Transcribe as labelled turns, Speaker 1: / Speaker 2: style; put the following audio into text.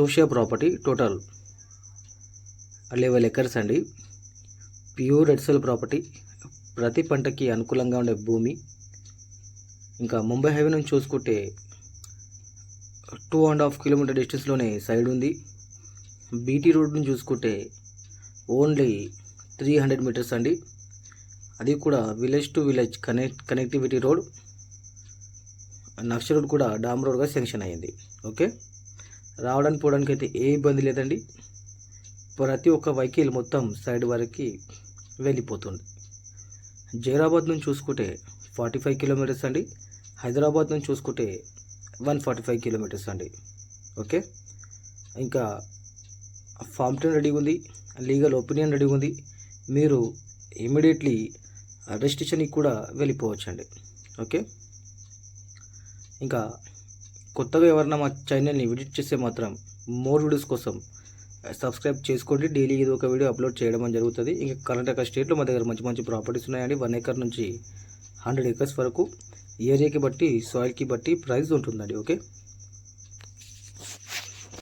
Speaker 1: చూసే property total level acres అండి. Pure ఎడ్సల్ ప్రాపర్టీ. ప్రతి పంటకి అనుకూలంగా ఉండే భూమి. ఇంకా ముంబై హైవే నుంచి చూసుకుంటే టూ అండ్ హాఫ్ కిలోమీటర్ డిస్టెన్స్లోనే సైడ్ ఉంది. బీటీ రోడ్ నుంచి చూసుకుంటే ఓన్లీ త్రీ హండ్రెడ్ మీటర్స్ అండి. అది కూడా village to village connect connectivity road. నక్ష road కూడా డామ్ రోడ్గా శాంక్షన్ అయ్యింది. ఓకే? రావడానికి పోవడానికి అయితే ఏ ఇబ్బంది లేదండి. ప్రతి ఒక్క వెహికల్ మొత్తం సైడ్ వరకు వెళ్ళిపోతుంది. జైరాబాద్ నుంచి చూసుకుంటే ఫార్టీ ఫైవ్ కిలోమీటర్స్ అండి. హైదరాబాద్ నుంచి చూసుకుంటే వన్ ఫార్టీ ఫైవ్ కిలోమీటర్స్ అండి. ఓకే? ఇంకా ఫామ్ టెన్ రెడీ ఉంది. లీగల్ ఒపీనియన్ రెడీ ఉంది. మీరు ఇమీడియట్లీ రిజిస్ట్రేషన్కి కూడా వెళ్ళిపోవచ్చు అండి ఓకే? ఇంకా కొత్తగా ఎవరైనా మా ఛానల్ని విజిట్ చేస్తే మాత్రం మోర్ వీడియోస్ కోసం eh, సబ్స్క్రైబ్ చేసుకోండి. డైలీ ఇది ఒక వీడియో అప్లోడ్ చేయడం అని జరుగుతుంది. ఇంకా కర్ణాటక స్టేట్లో మా దగ్గర మంచి మంచి ప్రాపర్టీస్ ఉన్నాయండి. వన్ ఎకర్ నుంచి హండ్రెడ్ ఎకర్స్ వరకు. ఏరియాకి బట్టి సాయిల్కి బట్టి ప్రైస్ ఉంటుందండి ఓకే